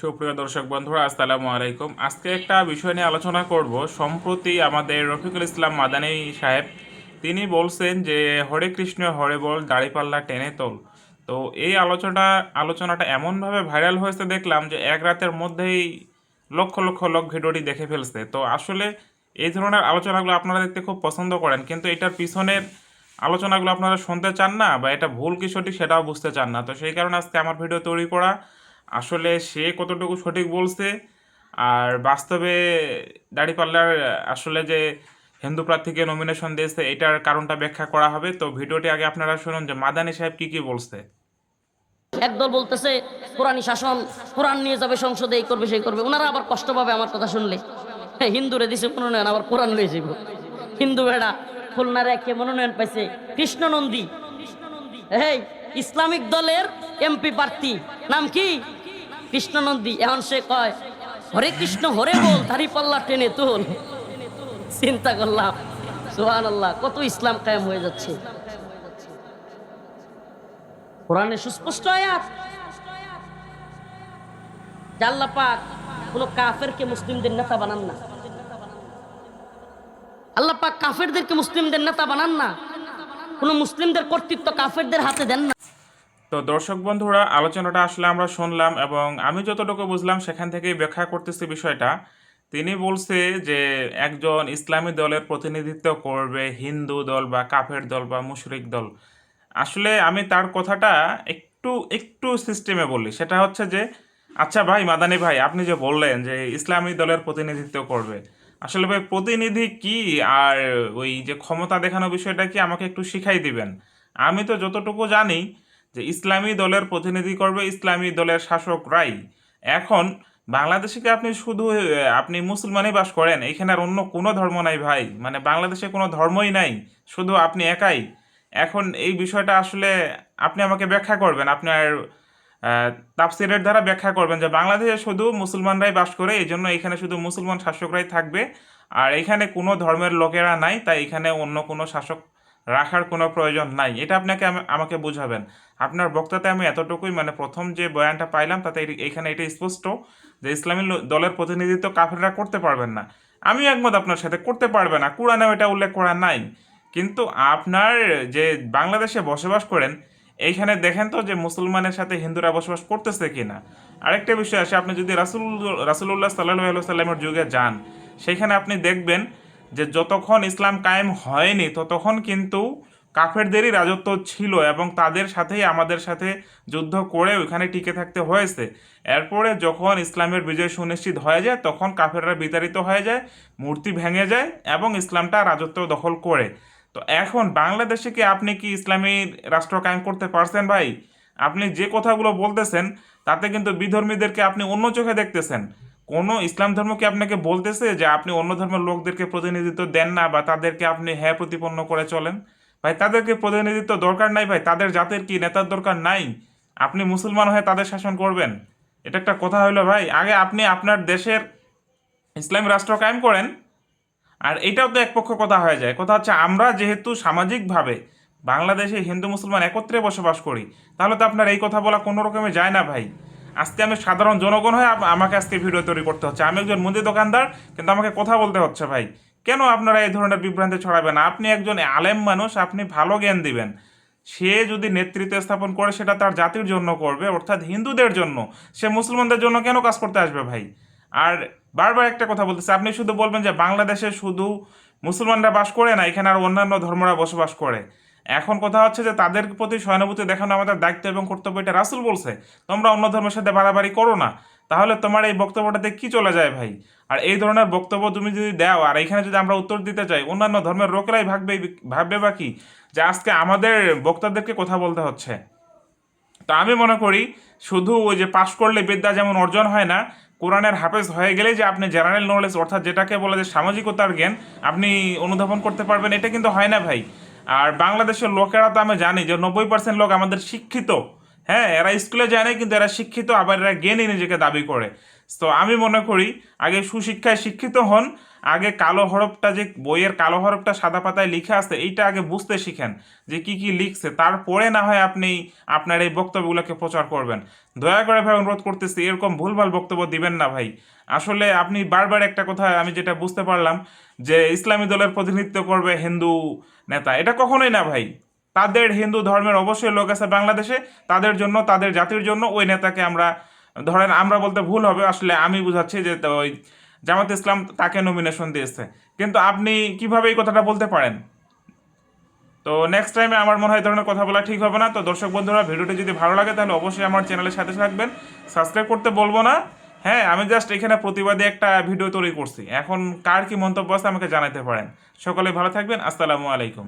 সুপ্রিয় দর্শক বন্ধুরা, আসসালামু আলাইকুম। আজকে একটা বিষয় নিয়ে আলোচনা করব। সম্প্রতি আমাদের রফিকুল ইসলাম মাদানী সাহেব, তিনি বলছেন যে, হরে কৃষ্ণ, হরে বল দাড়িপাল্লা টেনে তোল। তো এই আলোচনা, আলোচনাটা এমনভাবে ভাইরাল হয়েছে, দেখলাম যে এক রাতের মধ্যেই লক্ষ লক্ষ লোক ভিডিওটি দেখে ফেলছে। তো আসলে এই ধরনের আলোচনাগুলো আপনারা দেখতে খুব পছন্দ করেন, কিন্তু এটার পিছনের আলোচনাগুলো আপনারা শুনতে চান না বা এটা ভুল কি সঠিক সেটাও বুঝতে চান না। তো সেই কারণে আজকে আমার ভিডিও তৈরি করা আসলে সে কতটুকু সঠিক বলছে আর বাস্তবে দাড়িপাল্লার আসলে যে হিন্দু প্রার্থীকে নমিনেশন দিয়েছে, এটার কারণটা ব্যাখ্যা করা হবে। তো ভিডিওটি আগে আপনারা শুনুন যে মাদানি সাহেব কি কি বলছে। একদল বলতেছে কোরআনী শাসন, কোরআন নিয়ে যাবে, সংসদে এই করবে, সেই করবে। ওনারা আবার কষ্ট পাবে আমার কথা শুনলে। হ্যাঁ হিন্দুরে দিছে মনোনয়ন, আবার কোরআন লয়ে যাব হিন্দু বেড়া খুলনার একে মনোনয়ন পাইছে কৃষ্ণনন্দী। এই ইসলামিক দলের এমপি প্রার্থী, নাম কি? কৃষ্ণনন্দী, এখন সে কয়, হরে কৃষ্ণ, হরে বল দাড়ি পাল্লা টেনে তোল। চিন্তা করলাম সোহান আল্লাহ কত ইসলাম কায়েম হয়ে যাচ্ছে। কোরআনে সুস্পষ্ট আয়াত। আল্লাহ পাক কোন কাফেরকে মুসলিমদের নেতা বানান না। আল্লাহ পাক কাফেরদেরকে মুসলিমদের নেতা বানান না। কোন মুসলিমদের কর্তৃত্ব কাফেরদের হাতে দেন না। তো দর্শক বন্ধুরা, আলোচনাটা আসলে আমরা শুনলাম এবং আমি যতটুকু বুঝলাম সেখান থেকেই ব্যাখ্যা করতেছি বিষয়টা। তিনি বলছে যে একজন ইসলামী দলের প্রতিনিধিত্ব করবে, হিন্দু দল বা কাফের দল বা মুশরিক দল। আসলে আমি তার কথাটা একটু একটু সিস্টেমে বলি। সেটা হচ্ছে যে আচ্ছা ভাই, মাদানী ভাই, আপনি যে বললেন যে ইসলামী দলের প্রতিনিধিত্ব করবে, আসলে ভাই প্রতিনিধি কি? আর ওই যে ক্ষমতা দেখানো বিষয়টা কি আমাকে একটু শিখাই দিবেন? আমি তো যতটুকু জানি যে ইসলামী দলের প্রতিনিধি করবে ইসলামী দলের শাসকরাই। এখন বাংলাদেশে কি আপনি শুধু আপনি মুসলমানই বাস করেন? এখানে আর অন্য কোনো ধর্ম নাই ভাই। মানে বাংলাদেশে কোনো ধর্মই নাই। শুধু আপনি একাই। এখন এই বিষয়টা আসলে আপনি আমাকে ব্যাখ্যা করবেন। আপনার তাফসিরের দ্বারা ব্যাখ্যা করবেন যে বাংলাদেশে শুধু মুসলমানরাই বাস করে এই জন্য এখানে শুধু মুসলমান শাসকরাই থাকবে। আর এখানে কোনো ধর্মের লোকেরা নাই, তাই এখানে অন্য কোনো শাসক রাখার কোনো প্রয়োজন নাই। এটা আপনাকে আম- আমাকে বুঝাবেন। আপনার বক্তাতে আমি এতটুকুই মানে প্রথম যে বয়ানটা পাইলাম, তাতে এখানে এটা স্পষ্ট যে ইসলামী দলের প্রতিনিধিত্ব কাফেররা করতে পারবেন না। আমি একমত আপনার সাথে, করতে পারবে না। কোরআনেও এটা উল্লেখ করা নাই। কিন্তু আপনার যে বাংলাদেশে বসবাস করেন, এইখানে দেখেন তো যে মুসলমানের সাথে হিন্দুরা বসবাস করতেছে কিনা। আরেকটা বিষয় আছে আপনি যদি রাসুল রাসুল্লাহ সাল্লাহ সাল্লামের যুগে যান, সেখানে আপনি দেখবেন যে যতক্ষণ ইসলাম কায়েম হয়নি, ততক্ষণ কিন্তু কাফেরদেরই রাজত্ব ছিল এবং তাদের সাথেই আমাদের সাথে যুদ্ধ করে ওইখানে টিকে থাকতে হয়েছে। এরপরে যখন ইসলামের বিজয় সুনিশ্চিত হয়ে যায়, তখন কাফেররা বিতাড়িত হয়ে যায়, মূর্তি ভেঙে যায় এবং ইসলামটা রাজত্ব দখল করে। তো এখন বাংলাদেশে কি আপনি কি ইসলামী রাষ্ট্র কায়েম করতে পারছেন ভাই? আপনি যে কথাগুলো বলতেছেন, তাতে কিন্তু বিধর্মীদেরকে আপনি অন্য চোখে দেখতেছেন। কোনো ইসলাম ধর্ম কি আপনাকে বলতেছে যে আপনি অন্য ধর্মের লোকদেরকে প্রতিনিধিত্ব দেন না বা তাদেরকে আপনি হ্যাঁ প্রতিপন্ন করে চলেন? ভাই, তাদেরকে প্রতিনিধিত্ব দরকার নাই ভাই, তাদের জাতের কি নেতার দরকার নাই? আপনি মুসলমান হয়ে তাদের শাসন করবেন? এটা একটা কথা হইল ভাই, আগে আপনি আপনার দেশের ইসলামী রাষ্ট্র কায়েম করেন, আর এটাও তো একপক্ষ কথা হয়ে যায়। কথা হচ্ছে আমরা যেহেতু সামাজিকভাবে বাংলাদেশে হিন্দু মুসলমান একত্রে বসবাস করি, তাহলে তো আপনার এই কথা বলা কোনো রকমে যায় না ভাই। আজকে আমি সাধারণ জনগণ হয়ে আমাকে আজকে ভিডিও তৈরি করতে হচ্ছে। আমি একজন মুদি দোকানদার, কিন্তু আমাকে কথা বলতে হচ্ছে ভাই। কেন আপনারা এই ধরনের বিভ্রান্তি ছড়াবেন? আপনি একজন আলেম মানুষ, আপনি ভালো জ্ঞান দিবেন। সে যদি নেতৃত্ব স্থাপন করে, সেটা তার জাতির জন্য করবে, অর্থাৎ হিন্দুদের জন্য। সে মুসলমানদের জন্য কেন কাজ করতে আসবে ভাই? আর বারবার একটা কথা বলতেছে, আপনি শুধু বলবেন যে বাংলাদেশে শুধু মুসলমানরা বাস করে না, এখানে আর অন্যান্য ধর্মরা বসবাস করে। এখন কথা হচ্ছে যে তাদের প্রতি সহানুভূতি দেখানো আমাদের দায়িত্ব এবং কর্তব্য, এটা রাসুল বলছে। তোমরা অন্য ধর্মের সাথে বাড়াবাড়ি করো না। তাহলে তোমার এই বক্তব্যটাতে কি চলে যায় ভাই? আর এই ধরনের বক্তব্য তুমি যদি দাও, আর এখানে যদি আমরা উত্তর দিতে চাই, অন্যান্য ধর্মের লোকেরাই ভাববে ভাববে বা কি? যে আজকে আমাদের বক্তাদেরকে কথা বলতে হচ্ছে। তো আমি মনে করি, শুধু ওই যে পাশ করলে বিদ্যা যেমন অর্জন হয় না, কোরআনের হাফেজ হয়ে গেলে যে আপনি জেনারেল নলেজ অর্থাৎ যেটাকে বলে যে সামাজিকতার জ্ঞান, আপনি অনুধাবন করতে পারবেন, এটা কিন্তু হয় না ভাই। আর বাংলাদেশের লোকেরা তো আমি জানি যে নব্বই পার্সেন্ট লোক আমাদের শিক্ষিত। হ্যাঁ এরা স্কুলে যায় না কিন্তু এরা শিক্ষিত, আবার এরা জ্ঞানী নিজেকে দাবি করে। তো আমি মনে করি, আগে সুশিক্ষায় শিক্ষিত হন, আগে কালো হরফটা যে, বইয়ের কালো হরফটা সাদা পাতায় লিখে আছে এইটা আগে বুঝতে শিখেন যে কি কি লিখছে। তারপরে না হয় আপনি আপনার এই বক্তব্যগুলোকে প্রচার করবেন। দয়া করে ভাই অনুরোধ করতেছি, এরকম ভুলভাল বক্তব্য দিবেন না ভাই। আসলে আপনি বারবার একটা কথা আমি যেটা বুঝতে পারলাম যে, ইসলামী দলের প্রতিনিধিত্ব করবে হিন্দু নেতা। এটা কখনোই না ভাই। তাদের হিন্দু ধর্মের অবশ্যই লোক আছে বাংলাদেশে, তাদের জন্য, তাদের জাতির জন্য ওই নেতাকে আমরা, ধরেন আমরা বলতে ভুল হবে, আসলে আমি বুঝাচ্ছি যে ওই জামাত ইসলাম তাকে নমিনেশন দিয়েছে। কিন্তু আপনি কীভাবে এই কথাটা বলতে পারেন? তো নেক্সট টাইমে আমার মনে হয় ধরনের কথা বলা ঠিক হবে না। তো দর্শক বন্ধুরা, ভিডিওটি যদি ভালো লাগে তাহলে অবশ্যই আমার চ্যানেলের সাথে থাকবেন। সাবস্ক্রাইব করতে বলব না। হ্যাঁ আমি জাস্ট এখানে প্রতিবাদে একটা ভিডিও তৈরি করছি। এখন কার কি মন্তব্য আছে আমাকে জানাতে পারেন। সকলে ভালো থাকবেন। আসসালামু আলাইকুম।